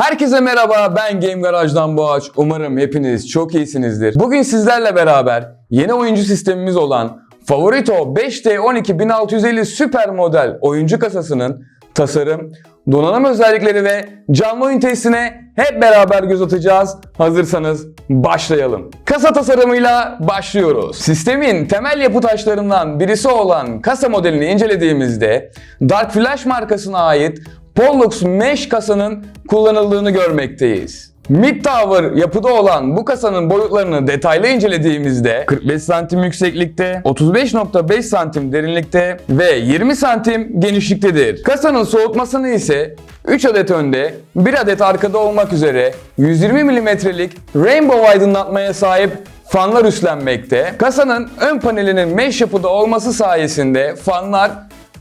Herkese merhaba ben Game Garage'dan Boğaç. Umarım hepiniz çok iyisinizdir. Bugün sizlerle beraber yeni oyuncu sistemimiz olan Favorito 5T12650 süper model oyuncu kasasının tasarım, donanım özellikleri ve canlı oyun testine hep beraber göz atacağız. Hazırsanız başlayalım. Kasa tasarımıyla başlıyoruz. Sistemin temel yapı taşlarından birisi olan kasa modelini incelediğimizde Dark Flash markasına ait Pollux Mesh kasanın kullanıldığını görmekteyiz. Mid Tower yapıda olan bu kasanın boyutlarını detaylı incelediğimizde 45 santim yükseklikte, 35.5 santim derinlikte ve 20 santim genişliktedir. Kasanın soğutmasını ise 3 adet önde, 1 adet arkada olmak üzere 120 mm'lik rainbow aydınlatmaya sahip fanlar üstlenmekte. Kasanın ön panelinin mesh yapıda olması sayesinde fanlar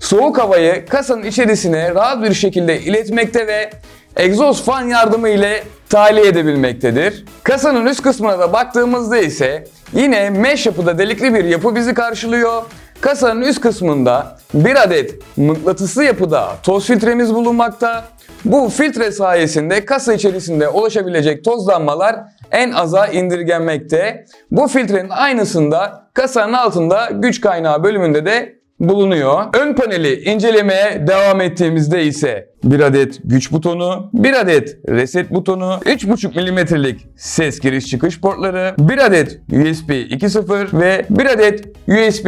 soğuk havayı kasanın içerisine rahat bir şekilde iletmekte ve egzoz fan yardımı ile tahliye edebilmektedir. Kasanın üst kısmına da baktığımızda ise yine mesh yapıda delikli bir yapı bizi karşılıyor. Kasanın üst kısmında bir adet mıknatıslı yapıda toz filtremiz bulunmakta. Bu filtre sayesinde kasa içerisinde oluşabilecek tozlanmalar en aza indirgenmekte. Bu filtrenin aynısında kasanın altında güç kaynağı bölümünde de bulunuyor. Ön paneli incelemeye devam ettiğimizde ise bir adet güç butonu, bir adet reset butonu, 3.5 mm'lik ses giriş çıkış portları, bir adet USB 2.0 ve bir adet USB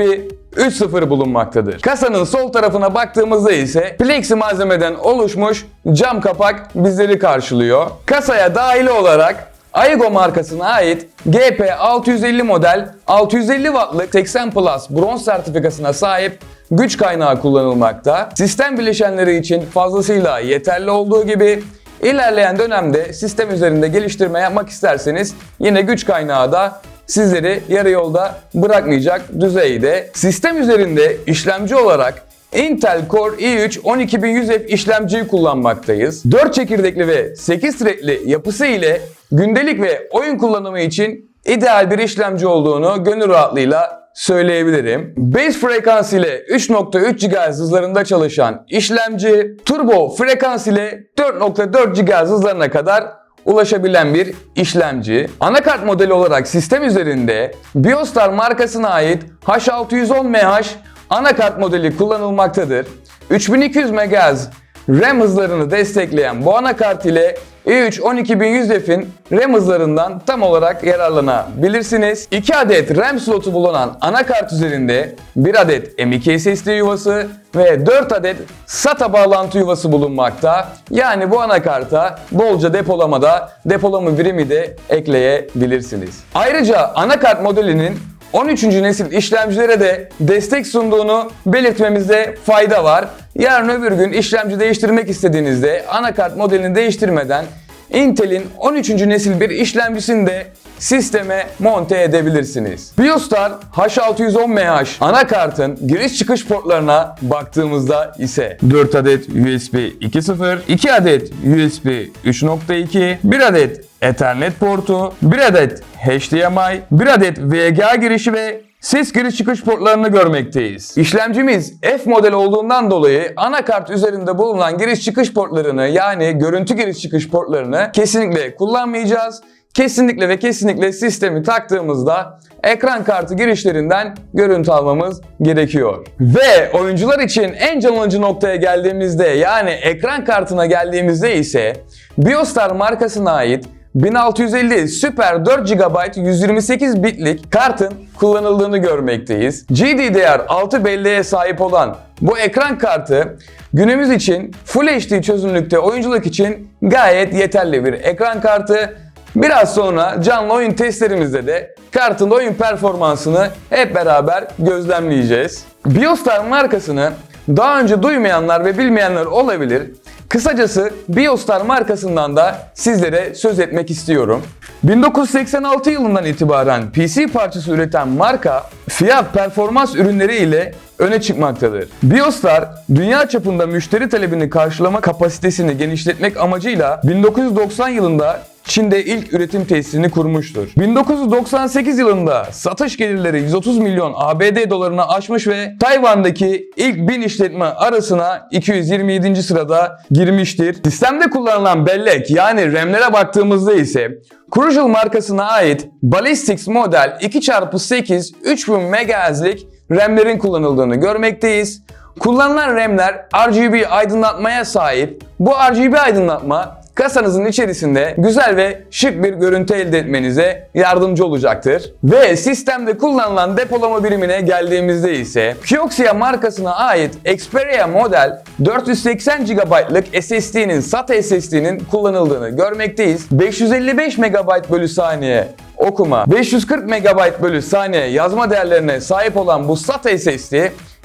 3.0 bulunmaktadır. Kasanın sol tarafına baktığımızda ise plexi malzemeden oluşmuş cam kapak bizleri karşılıyor. Kasaya dahili olarak Aigo markasına ait GP650 model 650 wattlık 80 Plus bronz sertifikasına sahip güç kaynağı kullanılmakta. Sistem bileşenleri için fazlasıyla yeterli olduğu gibi ilerleyen dönemde sistem üzerinde geliştirme yapmak isterseniz yine güç kaynağı da sizleri yarı yolda bırakmayacak düzeyde. Sistem üzerinde işlemci olarak Intel Core i3 12100F işlemciyi kullanmaktayız. 4 çekirdekli ve 8 threadli yapısı ile gündelik ve oyun kullanımı için ideal bir işlemci olduğunu gönül rahatlığıyla söyleyebilirim. Base frekans ile 3.3 GHz hızlarında çalışan işlemci, turbo frekans ile 4.4 GHz hızlarına kadar ulaşabilen bir işlemci. Anakart modeli olarak sistem üzerinde Biostar markasına ait H610MH anakart modeli kullanılmaktadır. 3200 MHz RAM hızlarını destekleyen bu anakart ile i3 12100F'in RAM hızlarından tam olarak yararlanabilirsiniz. 2 adet RAM slotu bulunan anakart üzerinde 1 adet M.2 SSD yuvası ve 4 adet SATA bağlantı yuvası bulunmakta. Yani bu anakarta bolca depolamada depolama birimi de ekleyebilirsiniz. Ayrıca anakart modelinin 13. nesil işlemcilere de destek sunduğunu belirtmemizde fayda var. Yarın öbür gün işlemci değiştirmek istediğinizde anakart modelini değiştirmeden Intel'in 13. nesil bir işlemcisini de sisteme monte edebilirsiniz. Biostar H610MH anakartın giriş çıkış portlarına baktığımızda ise 4 adet USB 2.0, 2 adet USB 3.2, 1 adet Ethernet portu, 1 adet HDMI, 1 adet VGA girişi ve ses giriş çıkış portlarını görmekteyiz. İşlemcimiz F model olduğundan dolayı anakart üzerinde bulunan giriş çıkış portlarını yani görüntü giriş çıkış portlarını kesinlikle kullanmayacağız. Kesinlikle ve kesinlikle sistemi taktığımızda ekran kartı girişlerinden görüntü almamız gerekiyor. Ve oyuncular için en can noktaya geldiğimizde yani ekran kartına geldiğimizde ise Biostar markasına ait 1650 Super 4 GB 128 bitlik kartın kullanıldığını görmekteyiz. GDDR6 belleğe sahip olan bu ekran kartı günümüz için Full HD çözünürlükte oyunculuk için gayet yeterli bir ekran kartı. Biraz sonra canlı oyun testlerimizde de kartın oyun performansını hep beraber gözlemleyeceğiz. Biostar markasını daha önce duymayanlar ve bilmeyenler olabilir. Kısacası Biostar markasından da sizlere söz etmek istiyorum. 1986 yılından itibaren PC parçası üreten marka fiyat performans ürünleri ile öne çıkmaktadır. Biostar dünya çapında müşteri talebini karşılama kapasitesini genişletmek amacıyla 1990 yılında Çin'de ilk üretim tesisini kurmuştur. 1998 yılında satış gelirleri 130 milyon ABD dolarına aşmış ve Tayvan'daki ilk 1000 işletme arasına 227. sırada girmiştir. Sistemde kullanılan bellek yani RAM'lere baktığımızda ise Crucial markasına ait Ballistics model 2x8 3000 MHz'lik RAM'lerin kullanıldığını görmekteyiz. Kullanılan RAM'ler RGB aydınlatmaya sahip. Bu RGB aydınlatma kasanızın içerisinde güzel ve şık bir görüntü elde etmenize yardımcı olacaktır. Ve sistemde kullanılan depolama birimine geldiğimizde ise Kioxia markasına ait Xperia model 480 GB'lık SSD'nin SATA SSD'nin kullanıldığını görmekteyiz. 555 MB bölü saniye okuma, 540 MB bölü saniye yazma değerlerine sahip olan bu SATA SSD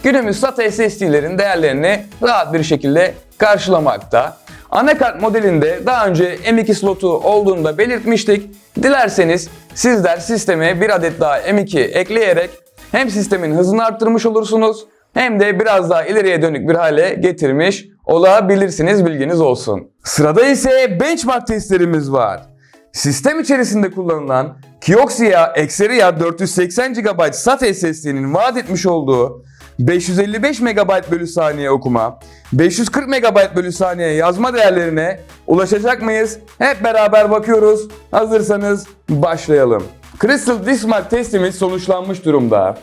günümüz SATA SSD'lerin değerlerini rahat bir şekilde karşılamakta. Anakart modelinde daha önce M2 slotu olduğunu da belirtmiştik. Dilerseniz sizler sisteme bir adet daha M2 ekleyerek hem sistemin hızını arttırmış olursunuz hem de biraz daha ileriye dönük bir hale getirmiş olabilirsiniz bilginiz olsun. Sırada ise benchmark testlerimiz var. Sistem içerisinde kullanılan Kioxia Xperia 480 GB SATA SSD'nin vaat etmiş olduğu 555 MB bölü saniye okuma, 540 MB bölü saniye yazma değerlerine ulaşacak mıyız? Hep beraber bakıyoruz. Hazırsanız başlayalım. Crystal Diskmark testimiz sonuçlanmış durumda.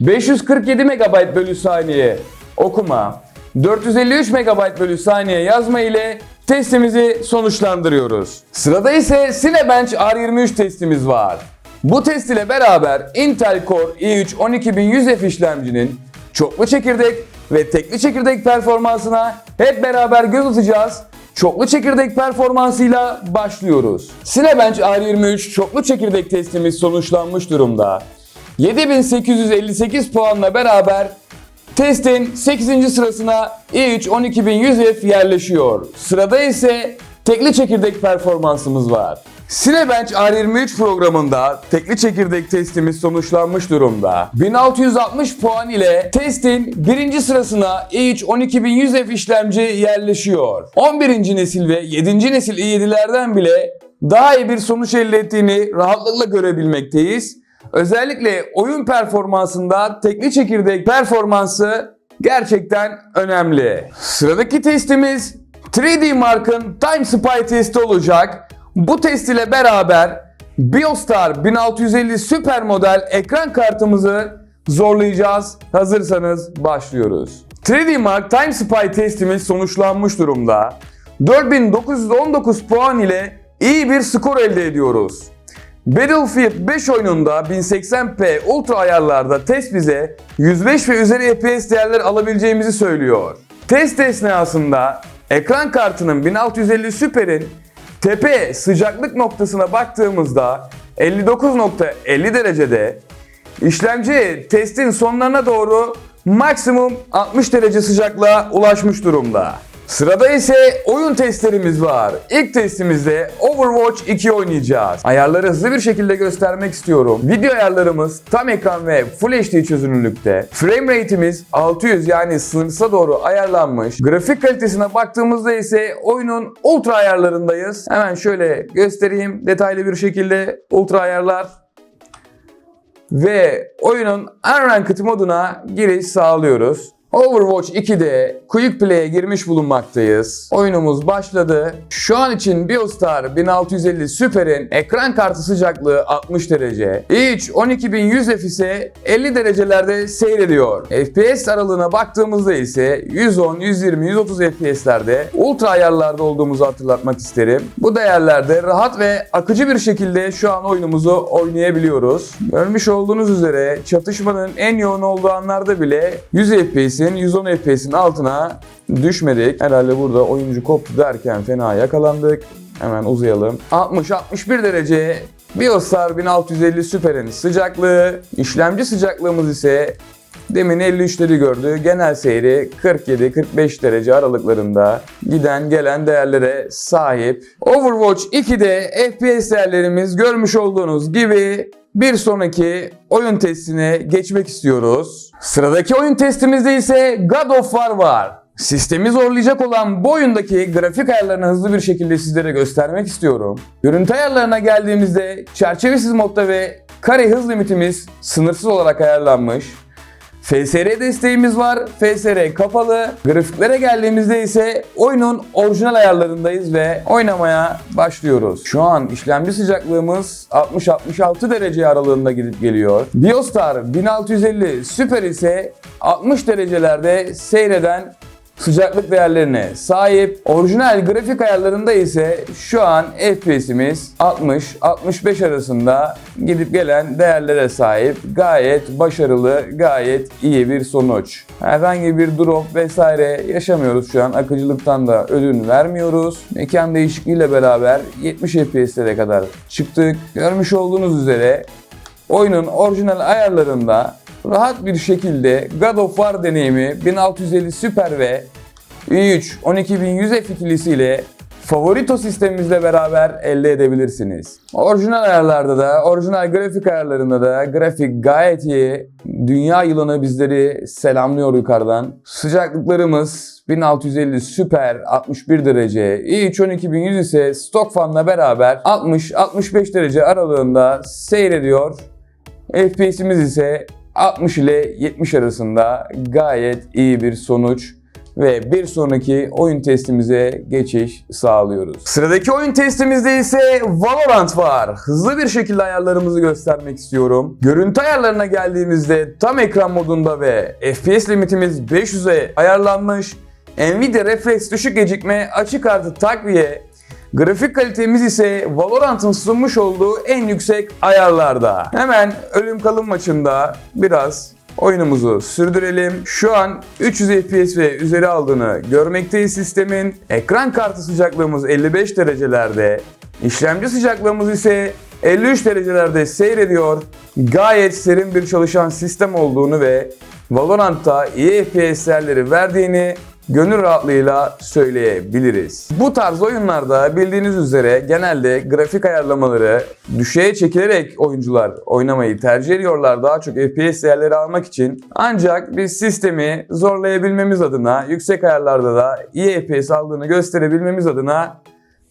547 MB bölü saniye okuma, 453 MB bölü saniye yazma ile testimizi sonuçlandırıyoruz. Sırada ise Cinebench R23 testimiz var. Bu test ile beraber Intel Core i3 12100F işlemcinin çoklu çekirdek ve tekli çekirdek performansına hep beraber göz atacağız. Çoklu çekirdek performansıyla başlıyoruz. Cinebench R23 çoklu çekirdek testimiz sonuçlanmış durumda. 7858 puanla beraber testin 8. sırasına i3 12100F yerleşiyor. Sırada ise tekli çekirdek performansımız var. Cinebench R23 programında tekli çekirdek testimiz sonuçlanmış durumda. 1660 puan ile testin birinci sırasına i3 12100F işlemci yerleşiyor. 11. nesil ve 7. nesil i7'lerden bile daha iyi bir sonuç elde ettiğini rahatlıkla görebilmekteyiz. Özellikle oyun performansında tekli çekirdek performansı gerçekten önemli. Sıradaki testimiz 3D Mark'ın Time Spy testi olacak. Bu test ile beraber Biostar 1650 süper model ekran kartımızı zorlayacağız. Hazırsanız başlıyoruz. 3D Mark Time Spy testimiz sonuçlanmış durumda. 4919 puan ile iyi bir skor elde ediyoruz. Battlefield 5 oyununda 1080p ultra ayarlarda test bize 105 ve üzeri FPS değerler alabileceğimizi söylüyor. Test esnasında ekran kartının 1650 Super'in tepe sıcaklık noktasına baktığımızda 59.50 derecede işlemci testin sonlarına doğru maksimum 60 derece sıcaklığa ulaşmış durumda. Sırada ise oyun testlerimiz var. İlk testimizde Overwatch 2 oynayacağız. Ayarları hızlı bir şekilde göstermek istiyorum. Video ayarlarımız tam ekran ve Full HD çözünürlükte. Frame rate'imiz 600 yani sınırsa doğru ayarlanmış. Grafik kalitesine baktığımızda ise oyunun ultra ayarlarındayız. Hemen şöyle göstereyim detaylı bir şekilde ultra ayarlar ve oyunun Unranked moduna giriş sağlıyoruz. Overwatch 2'de Quick Play'e girmiş bulunmaktayız. Oyunumuz başladı. Şu an için Biostar 1650 Super'in ekran kartı sıcaklığı 60 derece. i3 12100F ise 50 derecelerde seyrediyor. FPS aralığına baktığımızda ise 110, 120, 130 FPS'lerde ultra ayarlarda olduğumuzu hatırlatmak isterim. Bu değerlerde rahat ve akıcı bir şekilde şu an oyunumuzu oynayabiliyoruz. Görmüş olduğunuz üzere çatışmanın en yoğun olduğu anlarda bile 100 FPS'in 110 FPS'in altına düşmedik. Herhalde burada oyuncu koptu derken fena yakalandık. Hemen uzayalım. 60-61 derece Biostar 1650 Super'in sıcaklığı, işlemci sıcaklığımız ise demin 53'leri gördü. Genel seyri 47-45 derece aralıklarında giden gelen değerlere sahip. Overwatch 2'de FPS değerlerimiz görmüş olduğunuz gibi bir sonraki oyun testine geçmek istiyoruz. Sıradaki oyun testimizde ise God of War var. Sistemi zorlayacak olan bu oyundaki grafik ayarlarını hızlı bir şekilde sizlere göstermek istiyorum. Görüntü ayarlarına geldiğimizde çerçevesiz modda ve kare hız limitimiz sınırsız olarak ayarlanmış. FSR desteğimiz var. FSR kapalı. Grafiklere geldiğimizde ise oyunun orijinal ayarlarındayız ve oynamaya başlıyoruz. Şu an işlemci sıcaklığımız 60-66 derece aralığında gidip geliyor. Biostar 1650 Super ise 60 derecelerde seyreden sıcaklık değerlerine sahip. Orijinal grafik ayarlarında ise şu an FPS'imiz 60-65 arasında gidip gelen değerlere sahip. Gayet başarılı, gayet iyi bir sonuç. Herhangi bir drop vesaire yaşamıyoruz şu an. Akıcılıktan da ödün vermiyoruz. Mekan değişikliğiyle beraber 70 FPS'lere kadar çıktık. Görmüş olduğunuz üzere oyunun orijinal ayarlarında rahat bir şekilde God of War deneyimi 1650 Super ve i3 12100F ikilisiyle Favorito sistemimizle beraber elde edebilirsiniz. Orijinal ayarlarda da, orijinal grafik ayarlarında da grafik gayet iyi. Dünya yılanı bizleri selamlıyor yukarıdan. Sıcaklıklarımız 1650 süper 61 derece, i3 12100 ise stok fanla beraber 60-65 derece aralığında seyrediyor. FPS'imiz ise 60 ile 70 arasında gayet iyi bir sonuç ve bir sonraki oyun testimize geçiş sağlıyoruz. Sıradaki oyun testimizde ise Valorant var. Hızlı bir şekilde ayarlarımızı göstermek istiyorum. Görüntü ayarlarına geldiğimizde tam ekran modunda ve FPS limitimiz 500'e ayarlanmış. Nvidia Reflex düşük gecikme açık artı takviye Grafik kalitemiz ise Valorant'ın sunmuş olduğu en yüksek ayarlarda. Hemen ölüm kalım maçında biraz oyunumuzu sürdürelim. Şu an 300 FPS ve üzeri aldığını görmekteyiz sistemin. Ekran kartı sıcaklığımız 55 derecelerde. İşlemci sıcaklığımız ise 53 derecelerde seyrediyor. Gayet serin bir çalışan sistem olduğunu ve Valorant'ta iyi FPS değerleri verdiğini gönül rahatlığıyla söyleyebiliriz. Bu tarz oyunlarda bildiğiniz üzere genelde grafik ayarlamaları düşeye çekilerek oyuncular oynamayı tercih ediyorlar daha çok FPS değerleri almak için. Ancak biz sistemi zorlayabilmemiz adına yüksek ayarlarda da iyi FPS aldığını gösterebilmemiz adına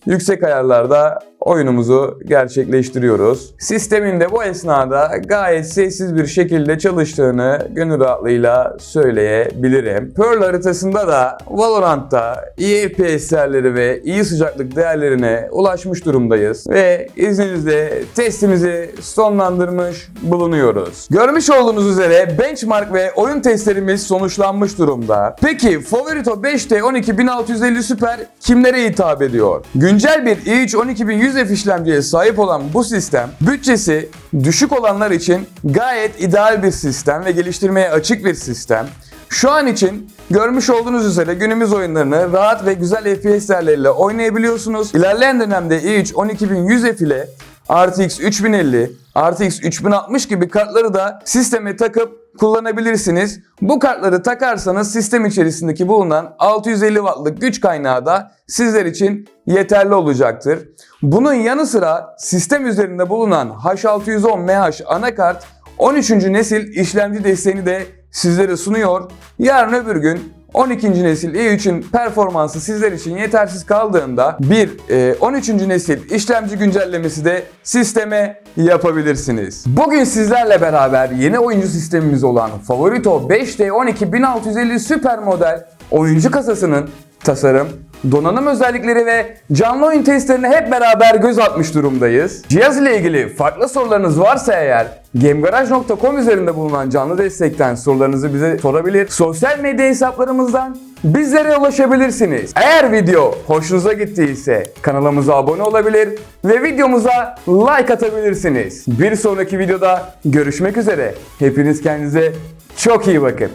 yüksek ayarlarda oyunumuzu gerçekleştiriyoruz. Sistemin de bu esnada gayet sessiz bir şekilde çalıştığını gönül rahatlığıyla söyleyebilirim. Pearl haritasında da Valorant'ta iyi FPS değerleri ve iyi sıcaklık değerlerine ulaşmış durumdayız. Ve izninizle testimizi sonlandırmış bulunuyoruz. Görmüş olduğunuz üzere benchmark ve oyun testlerimiz sonuçlanmış durumda. Peki Favorito 5T 12650 Super kimlere hitap ediyor? Güncel bir i3 12100 F işlemciye sahip olan bu sistem bütçesi düşük olanlar için gayet ideal bir sistem ve geliştirmeye açık bir sistem. Şu an için görmüş olduğunuz üzere günümüz oyunlarını rahat ve güzel FPS değerleriyle oynayabiliyorsunuz. İlerleyen dönemde i3 12100 F ile RTX 3050, RTX 3060 gibi kartları da sisteme takıp kullanabilirsiniz. Bu kartları takarsanız sistem içerisindeki bulunan 650 wattlık güç kaynağı da sizler için yeterli olacaktır. Bunun yanı sıra sistem üzerinde bulunan H610MH anakart 13. nesil işlemci desteğini de sizlere sunuyor. Yarın öbür gün 12. nesil i3'ün performansı sizler için yetersiz kaldığında bir e, 13. nesil işlemci güncellemesi de sisteme yapabilirsiniz. Bugün sizlerle beraber yeni oyuncu sistemimiz olan Favorito 5D 12650 süper model oyuncu kasasının tasarım, donanım özellikleri ve canlı oyun testlerine hep beraber göz atmış durumdayız. Cihaz ile ilgili farklı sorularınız varsa eğer GameGarage.com üzerinde bulunan canlı destekten sorularınızı bize sorabilir. Sosyal medya hesaplarımızdan bizlere ulaşabilirsiniz. Eğer video hoşunuza gittiyse kanalımıza abone olabilir ve videomuza like atabilirsiniz. Bir sonraki videoda görüşmek üzere. Hepiniz kendinize çok iyi bakın.